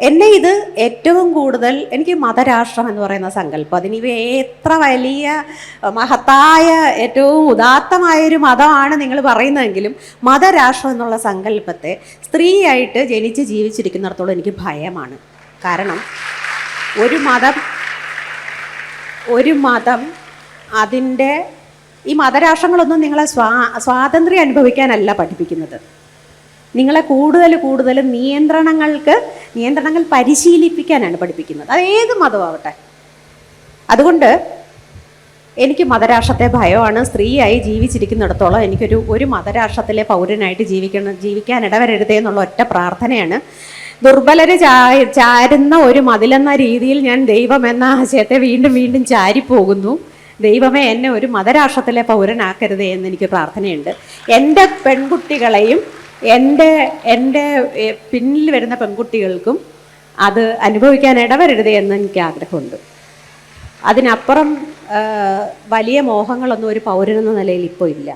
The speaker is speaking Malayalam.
എന്നെ ഇത് ഏറ്റവും കൂടുതൽ എനിക്ക് മതരാഷ്ട്രം എന്ന് പറയുന്ന സങ്കല്പം. അതിന് ഇവ എത്ര വലിയ മഹത്തായ ഏറ്റവും ഉദാത്തമായ ഒരു മതമാണ് നിങ്ങൾ പറയുന്നതെങ്കിലും മതരാഷ്ട്രം എന്നുള്ള സങ്കല്പത്തെ സ്ത്രീയായിട്ട് ജനിച്ച് ജീവിച്ചിരിക്കുന്നിടത്തോളം എനിക്ക് ഭയമാണ്. കാരണം ഒരു മതം ഒരു മതം അതിന്റെ ഈ മതരാഷ്ട്രങ്ങളൊന്നും നിങ്ങളെ സ്വാ സ്വാതന്ത്ര്യം അനുഭവിക്കാനല്ല പഠിപ്പിക്കുന്നത്. നിങ്ങളെ കൂടുതൽ കൂടുതൽ നിയന്ത്രണങ്ങൾക്ക് നിയന്ത്രണങ്ങൾ പരിശീലിപ്പിക്കാനാണ് പഠിപ്പിക്കുന്നത്. അത് ഏത് മതമാവട്ടെ അതുകൊണ്ട് എനിക്ക് മതരാഷ്ട്രത്തെ ഭയമാണ്. സ്ത്രീയായി ജീവിച്ചിരിക്കുന്നിടത്തോളം എനിക്കൊരു ഒരു മതരാഷ്ട്രത്തിലെ പൗരനായിട്ട് ജീവിക്കണം ജീവിക്കാൻ ഇടവരരുതേ എന്നുള്ള ഒറ്റ പ്രാർത്ഥനയാണ്. ദുർബലര് ചാരുന്ന ഒരു മതിലെന്ന രീതിയിൽ ഞാൻ ദൈവം എന്ന ആശയത്തെ വീണ്ടും വീണ്ടും ചാരിപ്പോകുന്നു. ദൈവമേ എന്നെ ഒരു മതരാഷ്ട്രത്തിലെ പൗരനാക്കരുതേ എന്ന് എനിക്ക് പ്രാർത്ഥനയുണ്ട്. എന്റെ പെൺകുട്ടികളെയും എന്റെ എന്റെ പിന്നിൽ വരുന്ന പെൺകുട്ടികൾക്കും അത് അനുഭവിക്കാൻ ഇടവരരുത് എന്ന് എനിക്ക് ആഗ്രഹമുണ്ട് അതിനപ്പുറം വലിയ മോഹങ്ങളൊന്നും ഒരു പൗരനെന്ന നിലയിൽ ഇപ്പോൾ ഇല്ല.